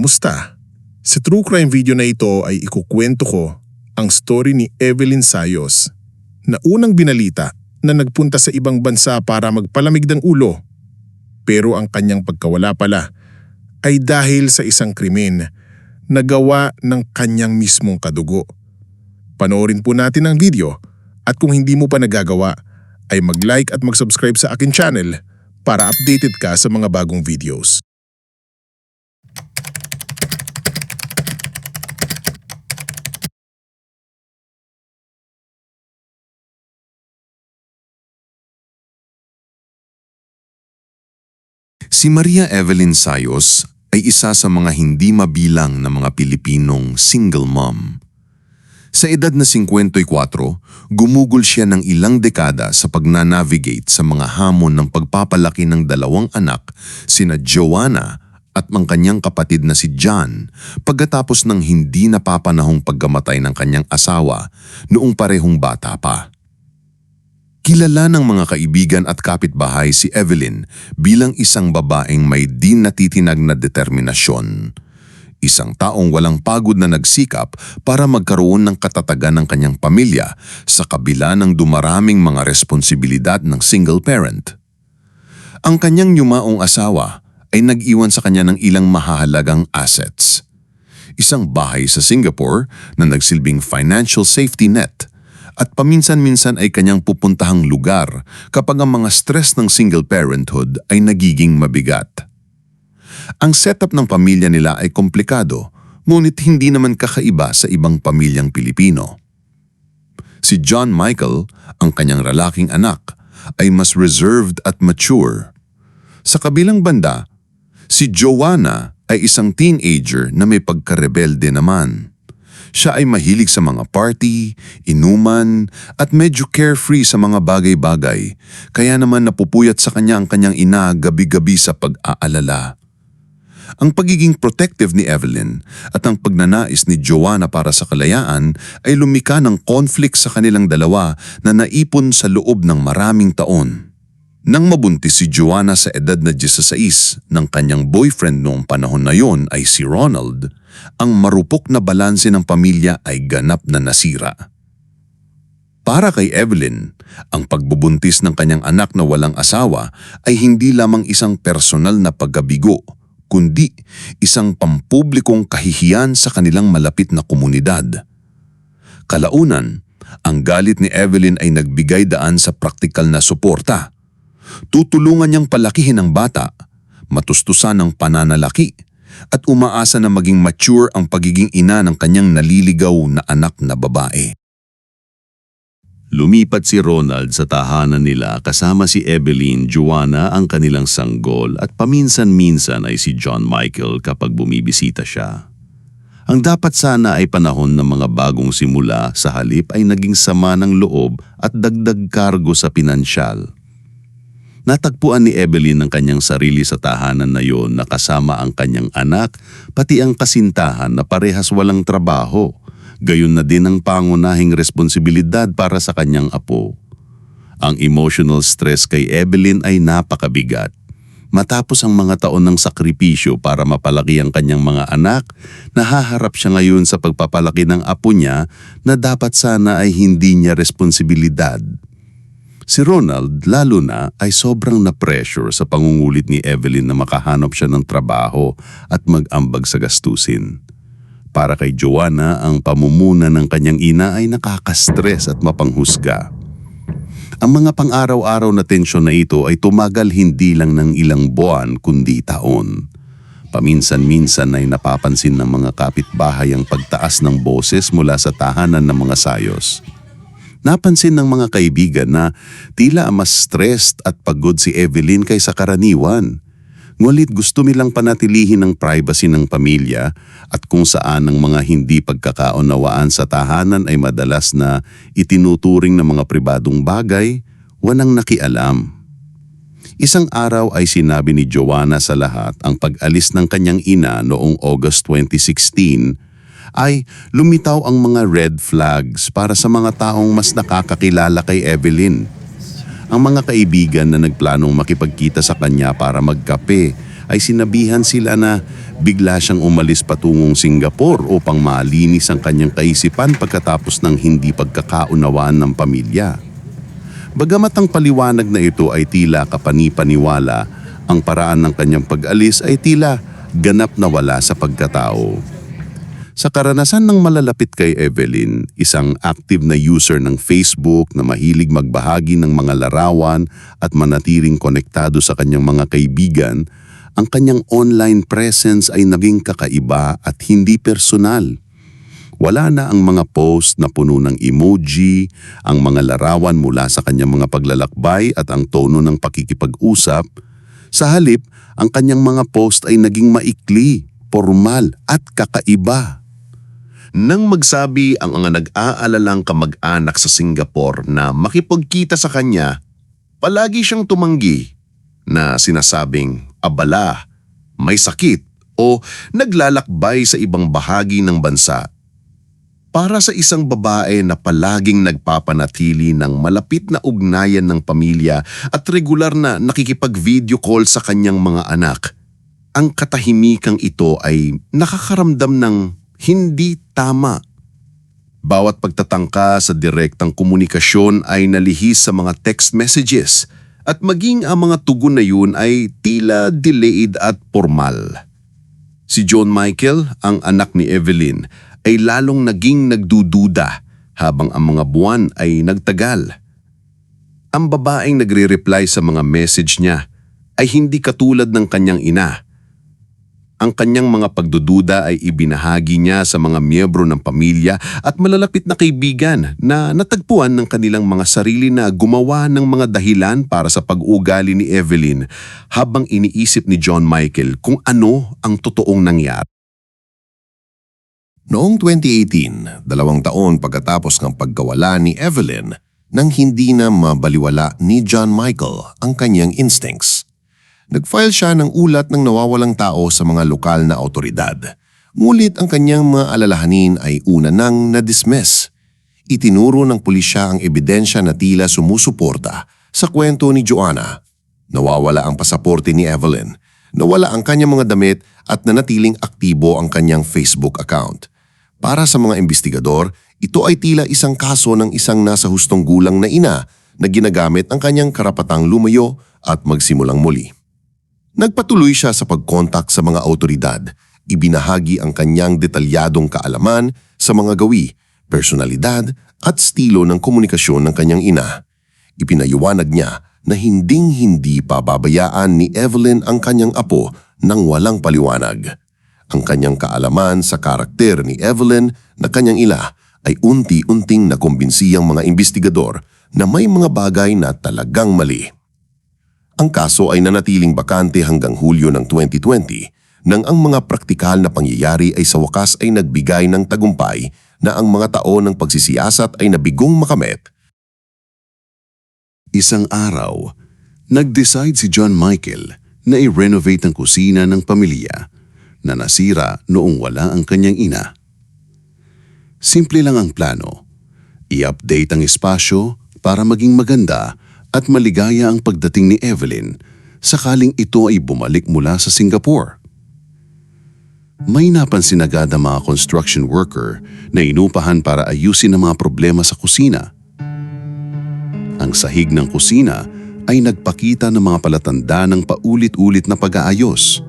kumusta? Sa true crime video na ito ay ikukwento ko ang story ni Evelyn Sayos na unang binalita na nagpunta sa ibang bansa para magpalamig ng ulo. Pero ang kanyang pagkawala pala ay dahil sa isang krimen na gawa ng kanyang mismong kadugo. Panoorin po natin ang video at kung hindi mo pa nagagawa ay mag-like at mag-subscribe sa akin channel para updated ka sa mga bagong videos. Si Maria Evelyn Sayos ay isa sa mga hindi mabilang na mga Pilipinong single mom. Sa edad na 54, gumugol siya ng ilang dekada sa pagnanavigate sa mga hamon ng pagpapalaki ng dalawang anak, sina Joanna at ang kanyang kapatid na si John, pagkatapos ng hindi napapanahong pagkamatay ng kanyang asawa noong parehong bata pa. Kilala ng mga kaibigan at kapitbahay si Evelyn bilang isang babaeng may di natitinag na determinasyon. Isang taong walang pagod na nagsikap para magkaroon ng katatagan ng kanyang pamilya sa kabila ng dumaraming mga responsibilidad ng single parent. Ang kanyang yumaong asawa ay nag-iwan sa kanya ng ilang mahahalagang assets. Isang bahay sa Singapore na nagsilbing financial safety net at paminsan-minsan ay kanyang pupuntahang lugar kapag ang mga stress ng single parenthood ay nagiging mabigat. Ang setup ng pamilya nila ay komplikado, ngunit hindi naman kakaiba sa ibang pamilyang Pilipino. Si John Michael, ang kanyang lalaking anak, ay mas reserved at mature. Sa kabilang banda, si Joanna ay isang teenager na may pagkarebelde naman. Siya ay mahilig sa mga party, inuman, at medyo carefree sa mga bagay-bagay, kaya naman napupuyat sa kanya ang kanyang ina gabi-gabi sa pag-aalala. Ang pagiging protective ni Evelyn at ang pagnanais ni Joanna para sa kalayaan ay lumika ng conflict sa kanilang dalawa na naipon sa loob ng maraming taon. Nang mabuntis si Joanna sa edad na 16 ng kanyang boyfriend noong panahon na yon ay si Ronald, ang marupok na balanse ng pamilya ay ganap na nasira. Para kay Evelyn, ang pagbubuntis ng kanyang anak na walang asawa ay hindi lamang isang personal na paggabigo, kundi isang pampublikong kahihiyan sa kanilang malapit na komunidad. Kalaunan, ang galit ni Evelyn ay nagbigay daan sa praktikal na suporta. Tutulungan niyang palakihin ang bata, matustusan ng pananalaki, at umaasa na maging mature ang pagiging ina ng kanyang naliligaw na anak na babae. Lumipat si Ronald sa tahanan nila kasama si Evelyn, Joanna ang kanilang sanggol at paminsan-minsan ay si John Michael kapag bumibisita siya. Ang dapat sana ay panahon ng mga bagong simula sa halip ay naging sama ng loob at dagdag kargo sa pinansyal. Natagpuan ni Evelyn ang kanyang sarili sa tahanan na yon na kasama ang kanyang anak pati ang kasintahan na parehas walang trabaho gayon na din ang pangunahing responsibilidad para sa kanyang apo. Ang emotional stress kay Evelyn ay napakabigat. Matapos ang mga taon ng sakripisyo para mapalaki ang kanyang mga anak, nahaharap siya ngayon sa pagpapalaki ng apo niya na dapat sana ay hindi niya responsibilidad. Si Ronald, lalo na, ay sobrang na-pressure sa pangungulit ni Evelyn na makahanap siya ng trabaho at mag-ambag sa gastusin. Para kay Joanna, ang pamumuna ng kanyang ina ay nakakastress at mapanghusga. Ang mga pang-araw-araw na tensyon na ito ay tumagal hindi lang ng ilang buwan kundi taon. Paminsan-minsan ay napapansin ng mga kapitbahay ang pagtaas ng boses mula sa tahanan ng mga sayos. Napansin ng mga kaibigan na tila mas stressed at pagod si Evelyn kaysa karaniwan. Ngunit gusto nilang panatilihin ang privacy ng pamilya at kung saan ang mga hindi pagkakaunawaan sa tahanan ay madalas na itinuturing ng mga pribadong bagay, walang nakialam. Isang araw ay sinabi ni Joanna sa lahat ang pag-alis ng kanyang ina noong August 2016 ay lumitaw ang mga red flags para sa mga taong mas nakakakilala kay Evelyn. Ang mga kaibigan na nagplanong makipagkita sa kanya para magkape ay sinabihan sila na bigla siyang umalis patungong Singapore upang malinis ang kanyang kaisipan pagkatapos ng hindi pagkakaunawaan ng pamilya. Bagamat ang paliwanag na ito ay tila kapani-paniwala, ang paraan ng kanyang pag-alis ay tila ganap na wala sa pagkatao. Sa karanasan ng malalapit kay Evelyn, isang active na user ng Facebook na mahilig magbahagi ng mga larawan at manatiling konektado sa kanyang mga kaibigan, ang kanyang online presence ay naging kakaiba at hindi personal. Wala na ang mga post na puno ng emoji, ang mga larawan mula sa kanyang mga paglalakbay at ang tono ng pakikipag-usap. Sa halip, ang kanyang mga post ay naging maikli, formal at kakaiba. Nang magsabi ang mga nag-aalalang kamag-anak sa Singapore na makipagkita sa kanya, palagi siyang tumanggi na sinasabing abala, may sakit o naglalakbay sa ibang bahagi ng bansa. Para sa isang babae na palaging nagpapanatili ng malapit na ugnayan ng pamilya at regular na nakikipag-video call sa kanyang mga anak, ang katahimikang ito ay nakakaramdam ng hindi tama. Bawat pagtatangka sa direktang komunikasyon ay nalihis sa mga text messages at maging ang mga tugon na yun ay tila delayed at formal. Si John Michael, ang anak ni Evelyn, ay lalong naging nagdududa habang ang mga buwan ay nagtagal. Ang babaeng nagre-reply sa mga message niya ay hindi katulad ng kanyang ina. Ang kanyang mga pagdududa ay ibinahagi niya sa mga miyembro ng pamilya at malalapit na kaibigan na natagpuan ng kanilang mga sarili na gumawa ng mga dahilan para sa pag-ugali ni Evelyn habang iniisip ni John Michael kung ano ang totoong nangyari. Noong 2018, dalawang taon pagkatapos ng pagkawala ni Evelyn, nang hindi na mabaliwala ni John Michael ang kanyang instincts. Nag-file siya ng ulat ng nawawalang tao sa mga lokal na autoridad. Ngunit ang kanyang mga alalahanin ay una nang na-dismiss. Itinuro ng pulisya ang ebidensya na tila sumusuporta sa kwento ni Joanna. Nawawala ang pasaporte ni Evelyn, nawala ang kanyang mga damit at nanatiling aktibo ang kanyang Facebook account. Para sa mga investigador, ito ay tila isang kaso ng isang nasa hustong gulang na ina na ginagamit ang kanyang karapatang lumayo at magsimulang muli. Nagpatuloy siya sa pagkontak sa mga autoridad. Ibinahagi ang kanyang detalyadong kaalaman sa mga gawi, personalidad at estilo ng komunikasyon ng kanyang ina. Ipinayuwanag niya na hinding-hindi pababayaan ni Evelyn ang kanyang apo nang walang paliwanag. Ang kanyang kaalaman sa karakter ni Evelyn na kanyang ila ay unti-unting nakumbinsi ang mga investigador na may mga bagay na talagang mali. Ang kaso ay nanatiling bakante hanggang Hulyo ng 2020 nang ang mga praktikal na pangyayari ay sa wakas ay nagbigay ng tagumpay na ang mga tao ng pagsisiyasat ay nabigong makamit Isang araw, nag-decide si John Michael na i-renovate ang kusina ng pamilya na nasira noong wala ang kanyang ina. Simple lang ang plano. I-update ang espasyo para maging maganda at maligaya ang pagdating ni Evelyn sakaling ito ay bumalik mula sa Singapore. May napansin agad ang mga construction worker na inupahan para ayusin ang mga problema sa kusina. Ang sahig ng kusina ay nagpakita ng mga palatanda ng paulit-ulit na pag-aayos.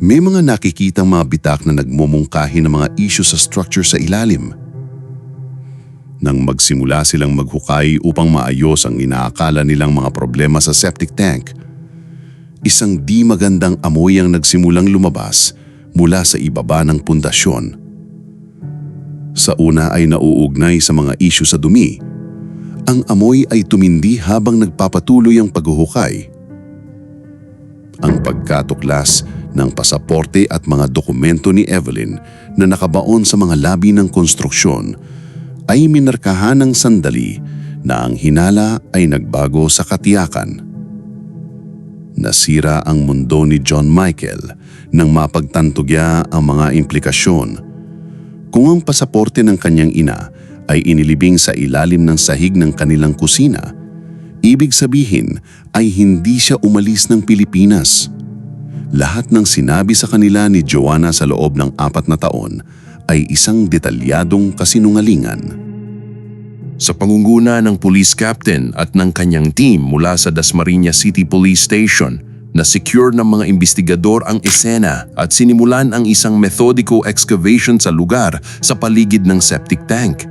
May mga nakikitang mga bitak na nagmumungkahi ng mga isyu sa structure sa ilalim. Nang magsimula silang maghukay upang maayos ang inaakala nilang mga problema sa septic tank, isang di magandang amoy ang nagsimulang lumabas mula sa ibaba ng pundasyon. Sa una ay nauugnay sa mga isyu sa dumi. Ang amoy ay tumindi habang nagpapatuloy ang paghuhukay. Ang pagkatuklas ng pasaporte at mga dokumento ni Evelyn na nakabaon sa mga labi ng konstruksyon ay minarkahan ng sandali na ang hinala ay nagbago sa katiyakan. Nasira ang mundo ni John Michael nang mapagtantugya ang mga implikasyon. Kung ang pasaporte ng kanyang ina ay inilibing sa ilalim ng sahig ng kanilang kusina, ibig sabihin ay hindi siya umalis ng Pilipinas. lahat ng sinabi sa kanila ni Joanna sa loob ng apat na taon ay isang detalyadong kasinungalingan. Sa pangunguna ng police captain at ng kanyang team mula sa Dasmariñas City Police Station, na secure ng mga investigador ang esena at sinimulan ang isang methodiko excavation sa lugar sa paligid ng septic tank.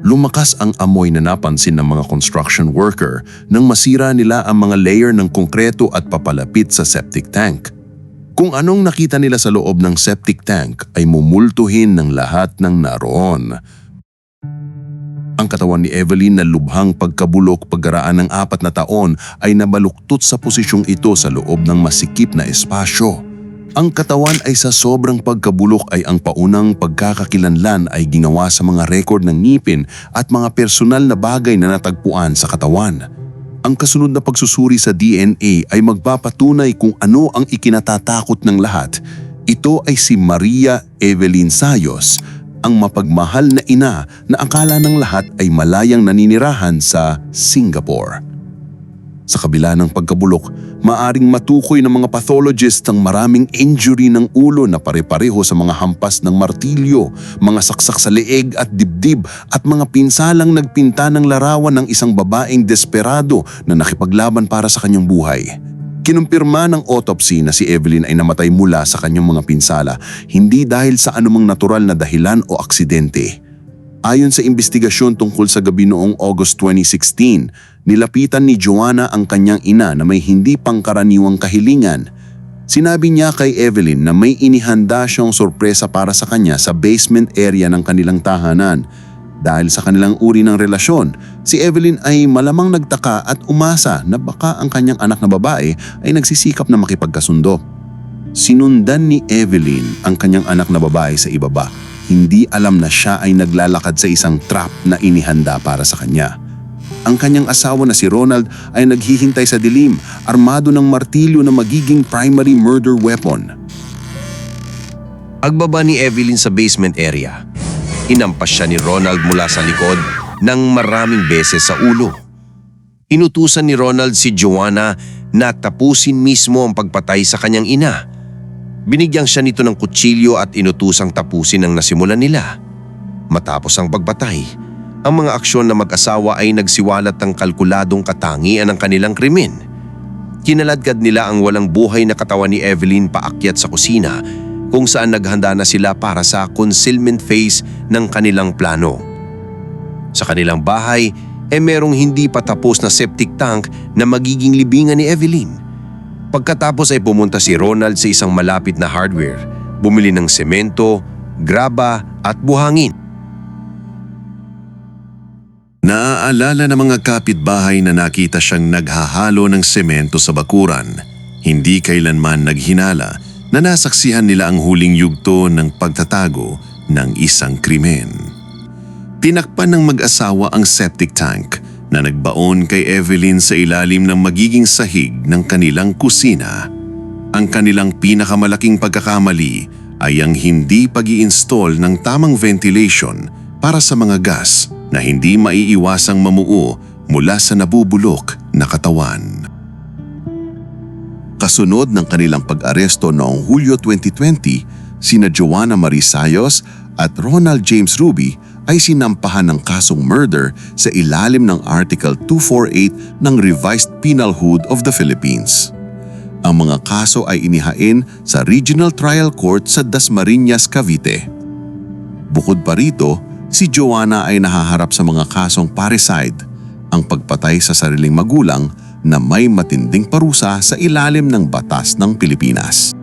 Lumakas ang amoy na napansin ng mga construction worker nang masira nila ang mga layer ng konkreto at papalapit sa septic tank. Kung anong nakita nila sa loob ng septic tank ay mumultuhin ng lahat ng naroon. Ang katawan ni Evelyn na lubhang pagkabulok pagkaraan ng apat na taon ay nabaluktot sa posisyong ito sa loob ng masikip na espasyo. Ang katawan ay sa sobrang pagkabulok ay ang paunang pagkakakilanlan ay ginawa sa mga rekord ng ngipin at mga personal na bagay na natagpuan sa katawan. Ang kasunod na pagsusuri sa DNA ay magpapatunay kung ano ang ikinatatakot ng lahat. Ito ay si Maria Evelyn Sayos, ang mapagmahal na ina na akala ng lahat ay malayang naninirahan sa Singapore. Sa kabila ng pagkabulok, maaring matukoy ng mga pathologist ang maraming injury ng ulo na pare-pareho sa mga hampas ng martilyo, mga saksak sa leeg at dibdib at mga pinsalang nagpinta ng larawan ng isang babaeng desperado na nakipaglaban para sa kanyang buhay. Kinumpirma ng autopsy na si Evelyn ay namatay mula sa kanyang mga pinsala, hindi dahil sa anumang natural na dahilan o aksidente. Ayon sa investigasyon tungkol sa gabi noong August 2016, nilapitan ni Joanna ang kanyang ina na may hindi pangkaraniwang kahilingan. Sinabi niya kay Evelyn na may inihanda siyang sorpresa para sa kanya sa basement area ng kanilang tahanan. Dahil sa kanilang uri ng relasyon, si Evelyn ay malamang nagtaka at umasa na baka ang kanyang anak na babae ay nagsisikap na makipagkasundo. Sinundan ni Evelyn ang kanyang anak na babae sa ibaba. Hindi alam na siya ay naglalakad sa isang trap na inihanda para sa kanya. Ang kanyang asawa na si Ronald ay naghihintay sa dilim, armado ng martilyo na magiging primary murder weapon. Pagbaba ni Evelyn sa basement area, inampas siya ni Ronald mula sa likod ng maraming beses sa ulo. Inutusan ni Ronald si Joanna na tapusin mismo ang pagpatay sa kanyang ina. Binigyan siya nito ng kutsilyo at inutusang tapusin ang nasimulan nila. Matapos ang pagpatay, ang mga aksyon na mag-asawa ay nagsiwalat ng kalkuladong katangian ng kanilang krimen. Kinaladkad nila ang walang buhay na katawan ni Evelyn paakyat sa kusina kung saan naghanda na sila para sa concealment phase ng kanilang plano. Sa kanilang bahay, eh merong hindi pa tapos na septic tank na magiging libingan ni Evelyn. Pagkatapos ay pumunta si Ronald sa isang malapit na hardware, bumili ng semento, graba at buhangin. Naaalala ng mga kapitbahay na nakita siyang naghahalo ng semento sa bakuran. Hindi kailanman naghinala na nasaksihan nila ang huling yugto ng pagtatago ng isang krimen. Tinakpan ng mag-asawa ang septic tank na nagbaon kay Evelyn sa ilalim ng magiging sahig ng kanilang kusina. Ang kanilang pinakamalaking pagkakamali ay ang hindi pag install ng tamang ventilation para sa mga gas na hindi maiiwasang mamuo mula sa nabubulok na katawan. Kasunod ng kanilang pag-aresto noong Hulyo 2020, sina Joanna Marie Sayos at Ronald James Ruby ay sinampahan ng kasong murder sa ilalim ng Article 248 ng Revised Penal Code of the Philippines. Ang mga kaso ay inihain sa Regional Trial Court sa Dasmariñas, Cavite. Bukod pa rito, si Joanna ay nahaharap sa mga kasong parricide, ang pagpatay sa sariling magulang na may matinding parusa sa ilalim ng batas ng Pilipinas.